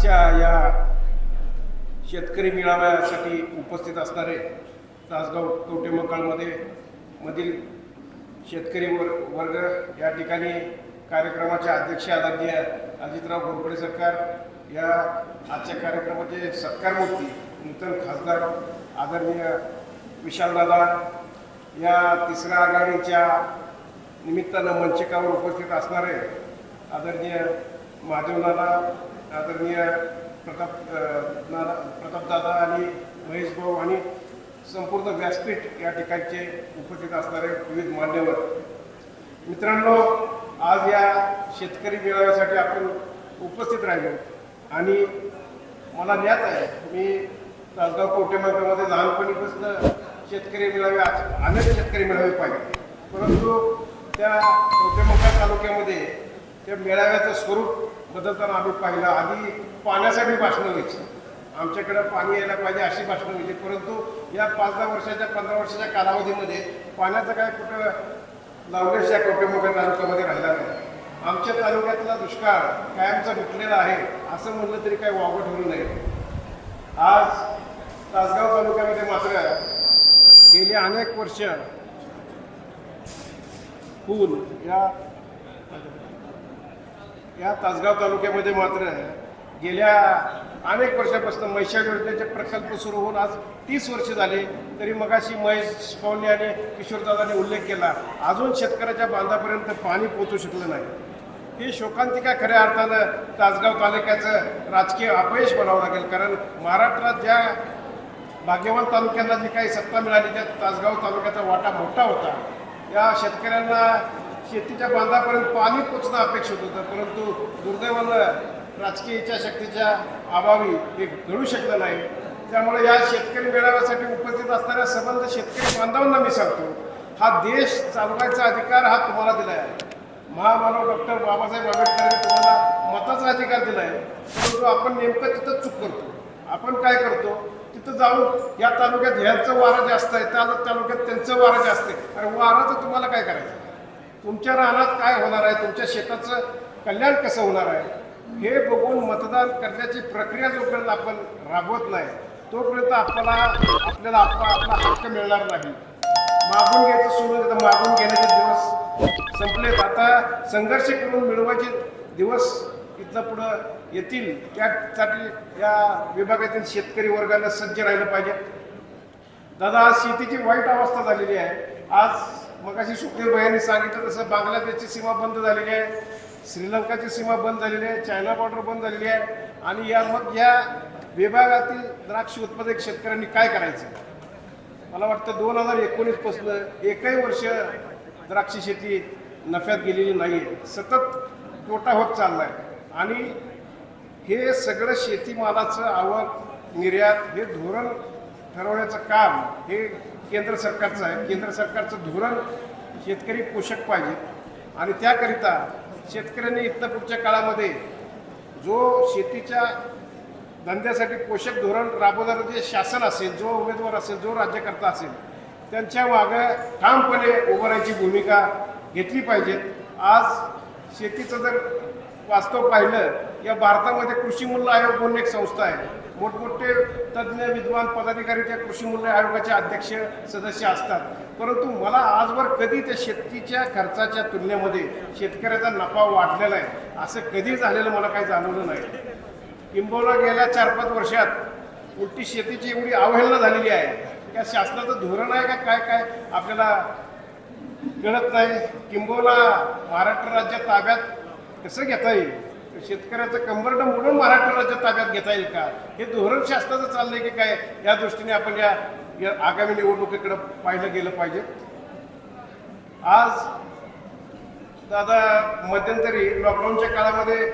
आजच्या या शेतकरी मेळाव्यासाठी उपस्थित असणारे तासगाव कवटेमकाळमध्ये मधील शेतकरी वर वर्ग या ठिकाणी कार्यक्रमाचे अध्यक्ष आदरणीय अजितराव घोरपडे सरकार या आजच्या कार्यक्रमाचे सत्कारमूर्ती नूतन खासदार आदरणीय विशालदादा या तिसऱ्या आघाडीच्या निमित्तानं मंचकावर उपस्थित असणारे आदरणीय महादेवदादा आदरणीय प्रताप अ, प्रतापदादा आणि महेश भाऊ आणि संपूर्ण व्यासपीठ या ठिकाणचे उपस्थित असणारे विविध मान्यवर. मित्रांनो आज या शेतकरी मेळाव्यासाठी आपण उपस्थित राहिलो. आणि मला ज्ञात आहे मी तासगाव कोटेमार्गामध्ये लहानपणीपासून शेतकरी मेळावे आज- अनेक शेतकरी मेळावे पाहिजे परंतु त्या कोटेमंका तालुक्यामध्ये त्या मेळाव्याचं स्वरूप बदलताना आम्ही पाहिलं आधी पाण्यासाठी भाषणं व्हायची. आमच्याकडे पाणी यायला पाहिजे अशी भाषणं व्हायची. परंतु या पाच दहा वर्षाच्या पंधरा वर्षाच्या कालावधीमध्ये पाण्याचं काय कुठं लावलेस या कोटेमंका तालुक्यामध्ये राहिला नाही. आमच्या तालुक्यातला दुष्काळ कायमचा मिटलेला आहे असं म्हणलं तरी काही वावगं ठरू नये. आज तासगाव तालुक्यामध्ये मात्र गेली अनेक वर्ष पूल या या तासगाव तालुक्यामध्ये मात्र गेल्या अनेक वर्षापासून महिषा योजनेचे प्रकल्प सुरू होऊन आज तीस वर्ष झाले. तरी मगाशी महेश पवने आणि किशोरदादाने उल्लेख केला अजून शेतकऱ्याच्या बांधापर्यंत पाणी पोहोचू शकलं नाही. ही शोकांतिका खऱ्या अर्थानं तासगाव तालुक्याचं राजकीय अपयश म्हणावं लागेल. कारण महाराष्ट्रात ज्या भाग्यवान तालुक्यांना जी काही सत्ता मिळाली त्या तासगाव तालुक्याचा वाटा मोठा होता. या शेतकऱ्यांना शेतीच्या बांधापर्यंत पाणी पोचणं अपेक्षित होतं परंतु दुर्दैवानं राजकीय इच्छाशक्तीच्या अभावी हे घडू शकलं नाही. त्यामुळे या शेतकरी मेळाव्यासाठी उपस्थित असणाऱ्या संबंध शेतकरी बांधवांना मी सांगतो हा देश चालवायचा अधिकार हा तुम्हाला दिला आहे. महामानव डॉक्टर बाबासाहेब आंबेडकरांनी तुम्हाला मताचा अधिकार दिला आहे परंतु आपण नेमकं तिथं चूक करतो. आपण काय करतो? तिथं जाऊन या तालुक्यात ह्यांचं वारं जास्त आहे त्या तालुक्यात त्यांचं वारं जास्त आहे. अरे वाराचं तुम्हाला काय करायचं? तुमच्या रानात काय होणार आहे? तुमच्या शेताचं कल्याण कसं होणार आहे? हे बघून मतदान करण्याची प्रक्रिया जोपर्यंत आपण राबवत नाही तोपर्यंत आपल्याला आपल्याला आपला आपला हक्क मिळणार नाही. मागून घ्यायचं सोडून देतं मागून घेण्याचे दिवस संपलेत. आता संघर्ष करून मिळवायचे दिवस इथलं पुढं येतील. त्यासाठी या विभागातील शेतकरी वर्गाला सज्ज राहिलं पाहिजे. दादा आज शेतीची वाईट अवस्था झालेली आहे. आज मगाशी सुखदेव यांनी सांगितलं तसं बांगलादेशची सीमा बंद झालेली आहे श्रीलंकाची सीमा बंद झालेली आहे चायना बॉर्डर बंद झालेली आहे आणि या मग या विभागातील द्राक्ष उत्पादक शेतकऱ्यांनी काय करायचं? मला वाटतं दोन हजार एकोणीसपासून एकही वर्ष द्राक्ष शेती नफ्यात गेलेली नाही आहे सतत तोटा होत चालला आहे आणि हे सगळं शेतीमालाचं आवक निर्यात हे धोरण ठरवण्याचं काम हे केंद्र सरकारचं आहे. केंद्र सरकारचं धोरण शेतकरी पोषक पाहिजे. आणि त्याकरिता शेतकऱ्यांनी इथं पुढच्या काळामध्ये जो शेतीच्या धंद्यासाठी पोषक धोरण राबवणारं जे शासन असेल जो उमेदवार असेल जो राज्यकर्ता असेल त्यांच्या मागं ठामपणे उभं राहायची भूमिका घेतली पाहिजेत. आज शेतीचं जर वास्तव पाहिलं या भारतामध्ये कृषी मूल्य आयोग म्हणून एक संस्था आहे. मोठमोठे तज्ज्ञ विद्वान पदाधिकारी त्या कृषी मूल्य आयोगाचे अध्यक्ष सदस्य असतात. परंतु मला आजवर कधी त्या शेतीच्या खर्चाच्या तुलनेमध्ये शेतकऱ्याचा नफा वाढलेला आहे असं कधी झालेलं मला काही जाणवलं नाही. किंबहुना गेल्या चार पाच वर्षात उलटी शेतीची एवढी अवहेलना झालेली आहे. त्या शासनाचं धोरण आहे का? काय काय आपल्याला कळत नाही. किंबहुना महाराष्ट्र राज्य ताब्यात कसं घेता येईल? शेतकऱ्याचं कंबरडं मोडून महाराष्ट्र राज्य ताब्यात घेता येईल का? हे धोरण शासनाचं चाललंय की काय? या दृष्टीने आपण या आगामी निवडणुकीकडे पाहिलं गेलं पाहिजे. आज दादा मध्यंतरी लॉकडाऊनच्या काळामध्ये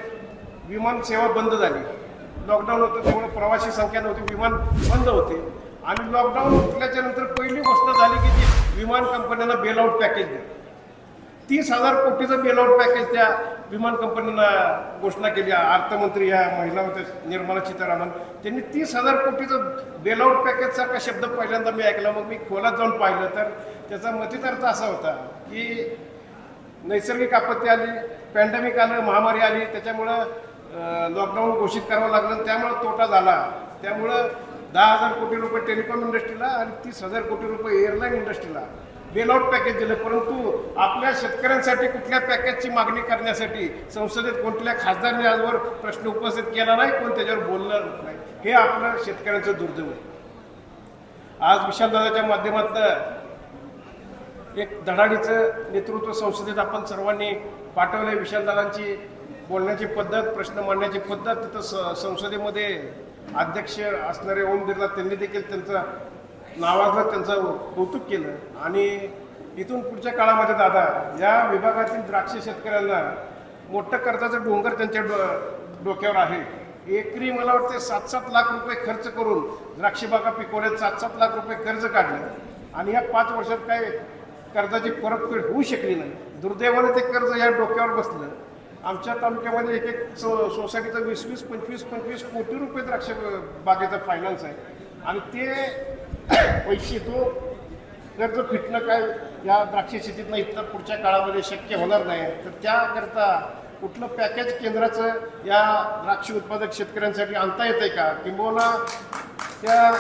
विमान सेवा बंद झाली. लॉकडाऊन होतं त्यामुळे प्रवासी संख्या नव्हती विमान बंद होते. आणि लॉकडाऊन उठल्याच्या नंतर पहिली गोष्ट झाली की ती विमान कंपन्यांना बेलआउट पॅकेज दिलं तीस हजार कोटीचं बेलआउट पॅकेज त्या विमान कंपनीनं घोषणा केली. अर्थमंत्री या महिला होत्या निर्मला सीतारामन. त्यांनी तीस हजार कोटीचं बेलआउट पॅकेजसारखा शब्द पहिल्यांदा मी ऐकला. मग मी खोलात जाऊन पाहिलं तर त्याचा मतितार्थ असा होता की नैसर्गिक आपत्ती आली पॅन्डेमिक आलं महामारी आली. त्याच्यामुळं लॉकडाऊन घोषित करावं लागलं त्यामुळं तोटा झाला. त्यामुळं दहा हजार कोटी रुपये टेलिकॉम इंडस्ट्रीला आणि तीस हजार कोटी रुपये एअरलाईन इंडस्ट्रीला बेलआउट पॅकेज दिलं. परंतु आपल्या शेतकऱ्यांसाठी कुठल्या पॅकेजची मागणी करण्यासाठी संसदेत कोणत्या खासदारांनी आजवर प्रश्न उपस्थित केला नाही कोण त्याच्यावर बोलणार नाही. हे आपलं शेतकऱ्यांचं दुर्दैव आहे. आज विशालदादाच्या माध्यमातून एक धडाडीचं नेतृत्व संसदेत आपण सर्वांनी पाठवलंय. विशालदादांची बोलण्याची पद्धत प्रश्न मांडण्याची पद्धत तिथं स संसदेमध्ये अध्यक्ष असणारे ओम बिर्ला त्यांनी देखील त्यांचं नावाचं त्यांचं कौतुक केलं. आणि इथून पुढच्या काळामध्ये दादा या विभागातील द्राक्ष शेतकऱ्यांना मोठं कर्जाचं डोंगर त्यांच्या डो डोक्यावर आहे. एकरी मला वाटते सात सात लाख रुपये खर्च करून द्राक्ष बागा पिकवण्यात सात सात लाख रुपये कर्ज काढलं. आणि या पाच वर्षात काय कर्जाची परतफेड होऊ शकली नाही. दुर्दैवाने ते कर्ज या डोक्यावर बसलं. आमच्या तालुक्यामध्ये एक एक सो सोसायटीचं वीस वीस पंचवीस पंचवीस कोटी रुपये द्राक्ष बागेचं फायनान्स आहे. आणि ते पैसे तो कर्ज फिटणं काय या द्राक्ष शेतीतनं इथं पुढच्या काळामध्ये शक्य होणार नाही. तर त्याकरता कुठलं पॅकेज केंद्राचं या द्राक्ष उत्पादक शेतकऱ्यांसाठी आणता येतंय का? किंबहुना त्या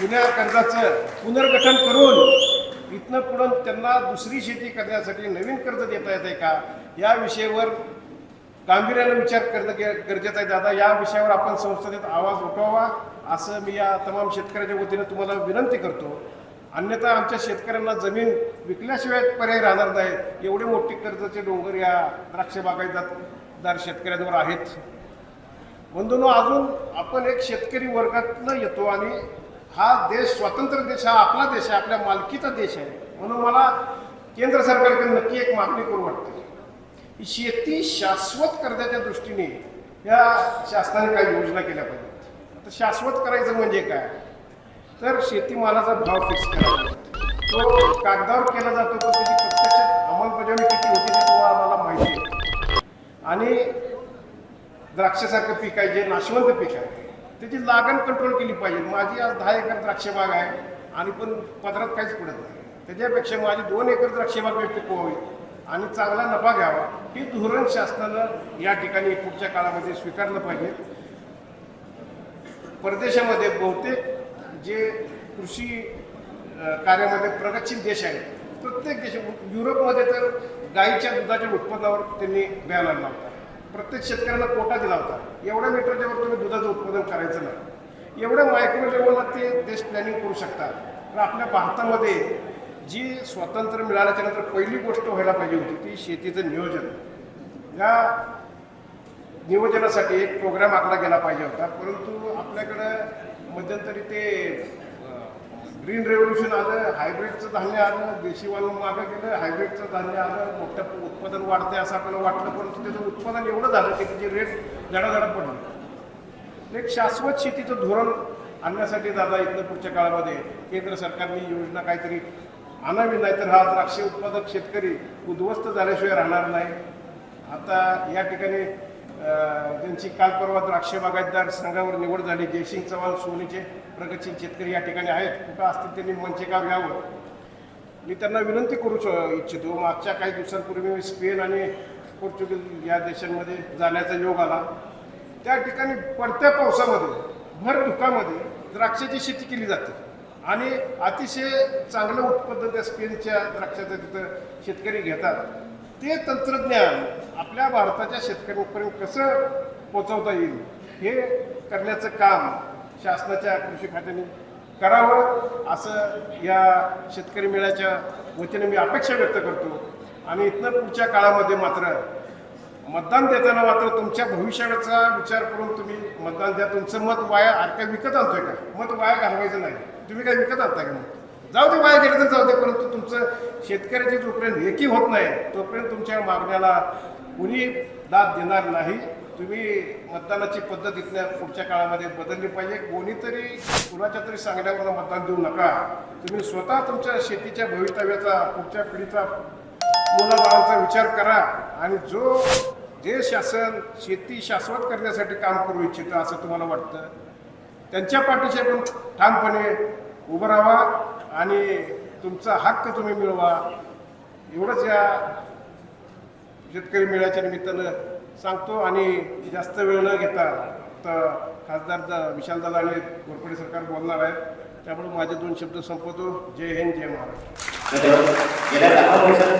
जुन्या कर्जाचं पुनर्गठन करून इथनं पुढं त्यांना दुसरी शेती करण्यासाठी नवीन कर्ज देता येतंय का? या विषयावर गांभीर्यानं विचार करणं गरजेचं आहे. दादा या विषयावर आपण संसदेत आवाज उठवावा. असं मी या तमाम शेतकऱ्याच्या वतीनं तुम्हाला विनंती करतो. अन्यथा आमच्या शेतकऱ्यांना जमीन विकल्याशिवाय पर्याय राहणार नाही. एवढे मोठी कर्जाचे डोंगर या द्राक्ष बागायतदार शेतकऱ्यांवर आहेत. बंधूंनो अजून आपण एक शेतकरी वर्गातनं येतो आणि हा देश स्वतंत्र देश हा आपला देश आहे आपल्या मालकीचा देश आहे. म्हणून मला केंद्र सरकारकडे नक्की एक मागणी करू वाटते. की शेती शाश्वत करण्याच्या दृष्टीने या शासनाने काही योजना केल्या पाहिजे आता शाश्वत करायचं म्हणजे काय? तर शेतीमालाचा भाव फिक्स करायचा. तो कागदावर केला जातो तर त्याची प्रत्यक्षात अंमलबजावणी किती होती ते तुम्हाला मला माहिती आहे. आणि द्राक्षासारखं पीक आहे जे नाशवंत पीक आहे त्याची लागण कंट्रोल केली पाहिजे. माझी आज दहा एकर द्राक्षबाग आहे आणि पण पदरात काहीच पडत नाही. त्याच्यापेक्षा माझी दोन एकर द्राक्षबाग मी पिकवावी आणि चांगला नफा घ्यावा हे धोरण शासनानं या ठिकाणी पुढच्या काळामध्ये स्वीकारलं पाहिजे. परदेशामध्ये बहुतेक जे कृषी कार्यामध्ये प्रगतशील देश आहेत प्रत्येक देश युरोपमध्ये तर गाईच्या दुधाच्या उत्पादनावर त्यांनी बॅन आणला होता. प्रत्येक शेतकऱ्यांना कोटा दिला होता. एवढ्या मीटरच्यावर तुम्ही दुधाचं उत्पादन करायचं नाही. एवढ्या मायक्रो लेवलला ते देश प्लॅनिंग करू शकतात. तर आपल्या भारतामध्ये जी स्वातंत्र्य मिळाल्याच्यानंतर पहिली गोष्ट व्हायला पाहिजे होती ती शेतीचं नियोजन. या नियोजनासाठी एक प्रोग्राम आखला गेला पाहिजे होता. परंतु आपल्याकडं मध्यंतरी ते ग्रीन रेव्होल्युशन आलं हायब्रिडचं धान्य आलं देशीवालं मागं गेलं हायब्रिडचं धान्य आलं मोठं उत्पादन वाढते असं आपल्याला वाटलं परंतु त्याचं उत्पादन एवढं झालं की त्याचे रेट जडाजडा पडले. एक शाश्वत शेतीचं धोरण आणण्यासाठी दादा इथनं पुढच्या काळामध्ये केंद्र सरकारने योजना काहीतरी आणावी नाही तर हा द्राक्ष उत्पादक शेतकरी उद्ध्वस्त झाल्याशिवाय राहणार नाही. आता या ठिकाणी ज्यांची काल परवा द्राक्ष बागायतदार संघावर निवड झाली जयसिंग चव्हाण सोनीचे प्रगतशील शेतकरी या ठिकाणी आहेत. कुठं असतील त्यांनी मंचेकार घ्यावं? मी त्यांना विनंती करू इच्छितो. मागच्या काही दिवसांपूर्वी मी स्पेन आणि पोर्चुगल या देशांमध्ये जाण्याचा योग आला. त्या ठिकाणी पडत्या पावसामध्ये भर धुकामध्ये द्राक्षाची शेती केली जाते. आणि अतिशय चांगलं उत्पन्न त्या स्पेनच्या द्राक्षाचं तिथं शेतकरी घेतात. ते तंत्रज्ञान आपल्या भारताच्या शेतकऱ्यांपर्यंत कसं पोचवता येईल हे करण्याचं काम शासनाच्या कृषी खात्याने करावं असं या शेतकरी मेळ्याच्या वतीने मी अपेक्षा व्यक्त करतो. आणि इथनं पुढच्या काळामध्ये मात्र मतदान देताना मात्र तुमच्या भविष्याचा विचार करून तुम्ही मतदान द्या. तुमचं मत वाया आर काय विकत आणतोय का? मत वाया घालवायचं नाही. तुम्ही काय विकत आणता का मत? जाऊ दे वाया गेलं तर जाऊ दे परंतु तुमचं शेतकऱ्याची जोपर्यंत एकी होत नाही तोपर्यंत तुमच्या मागण्याला कुणी दाद देणार नाही. तुम्ही मतदानाची पद्धत इथल्या पुढच्या काळामध्ये बदलली पाहिजे. कोणीतरी कुणाच्या तरी सांगण्यावर मतदान देऊ नका. तुम्ही स्वतः तुमच्या शेतीच्या भवितव्याचा पुढच्या पिढीचा मुलाबाळांचा विचार करा आणि जो जे शासन शेती शाश्वत करण्यासाठी काम करू इच्छितं असं तुम्हाला वाटतं त्यांच्या पाठीशी आपण ठामपणे उभं राहा आणि तुमचा हक्क तुम्ही मिळवा. एवढंच या शेतकरी मेळ्याच्या निमित्तानं सांगतो आणि जास्त वेळ न घेता तर खासदार दा विशालदादा आणि घोरपडे सरकार बोलणार आहेत. त्यामुळे माझे दोन शब्द संपवतो. जय हिंद जय महाराष्ट्र.